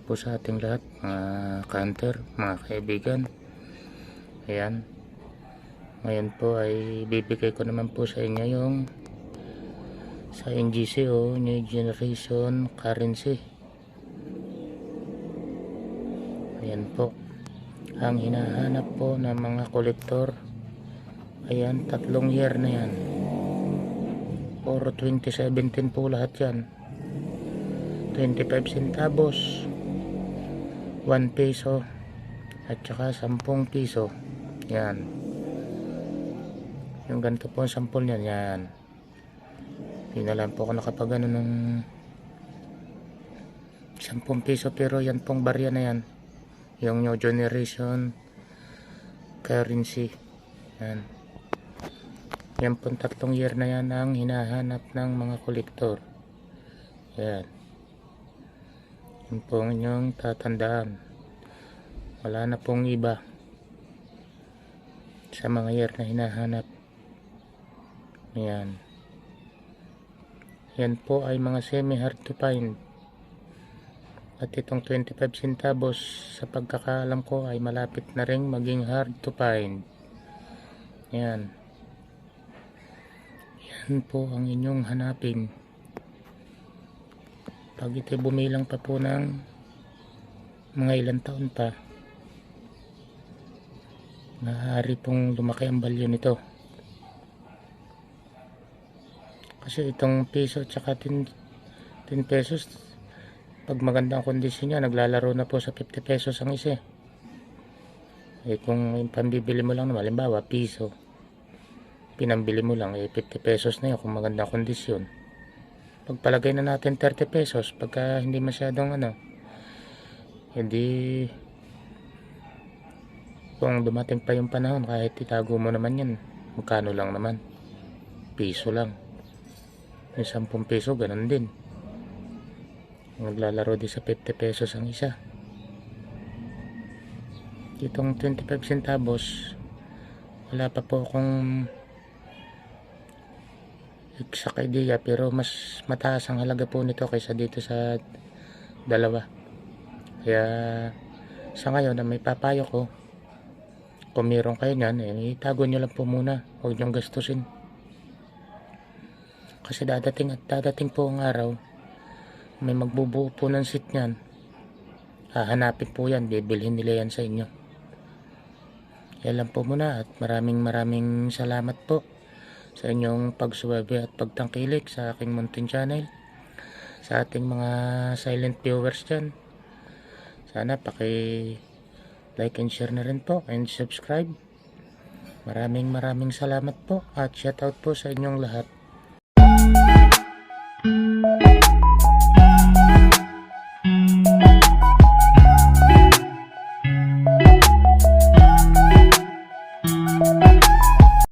po sa ating lahat mga counter, mga kaibigan. Ayan. Ngayon po ay bibigay ko naman po sa inyo yung sa NGC o New Generation Currency. Ayan po. Ang hinahanap po ng mga kolektor ayan tatlong year na yan. Or 2017 po lahat yan 25 centavos 1 peso at saka 10 piso. Yan. Yung ganito po ang sample niyan yan. Hindi na lang po ako nakapag ng 10 piso pero yan pong barya na yan. Yung new generation currency. Yan. Yan pong tatlong year na yan ang hinahanap ng mga kolektor. Yan yun po ang inyong tatandaan. Wala na pong iba sa mga year na hinahanap. Yan. Yan po ay mga semi hard to find. At itong 25 centavos sa pagkakaalam ko ay malapit na rin maging hard to find. Yan. Yan po ang inyong hanapin pag ito bumilang pa po ng mga ilang taon pa. Maaari pong lumaki ang value nito. Kasi itong piso tsaka 10, 10 pesos pag magandang kondisyon niya naglalaro na po sa 50 pesos ang isa eh. Kung yung pambibili mo lang naman halimbawa piso pinambili mo lang eh 50 pesos na yun kung magandang kondisyon pagpalagay na natin 30 pesos pagka hindi masyadong ano hindi kung dumating pa yung panahon kahit itago mo naman yan magkano lang naman? Piso lang. Yung 10 peso ganun din. Naglalaro din sa 50 pesos ang isa. Itong 25 centavos wala pa po akong exact idea pero mas mataas ang halaga po nito kaysa dito sa dalawa. Kaya sa ngayon na may papayo ko kung meron kayo nyan eh, itago nyo lang po muna. Huwag nyong gastusin. Kasi dadating at dadating po ang araw may magbubuo po ng seat nyan hahanapin po yan bibilhin nila yan sa inyo. Yan lang po muna at maraming maraming salamat po sa inyong pagsuwebe at pagtangkilik sa aking Mountain Channel sa ating mga silent viewers dyan. Sana paki like and share na rin po and subscribe. Maraming maraming salamat po at shoutout po sa inyong lahat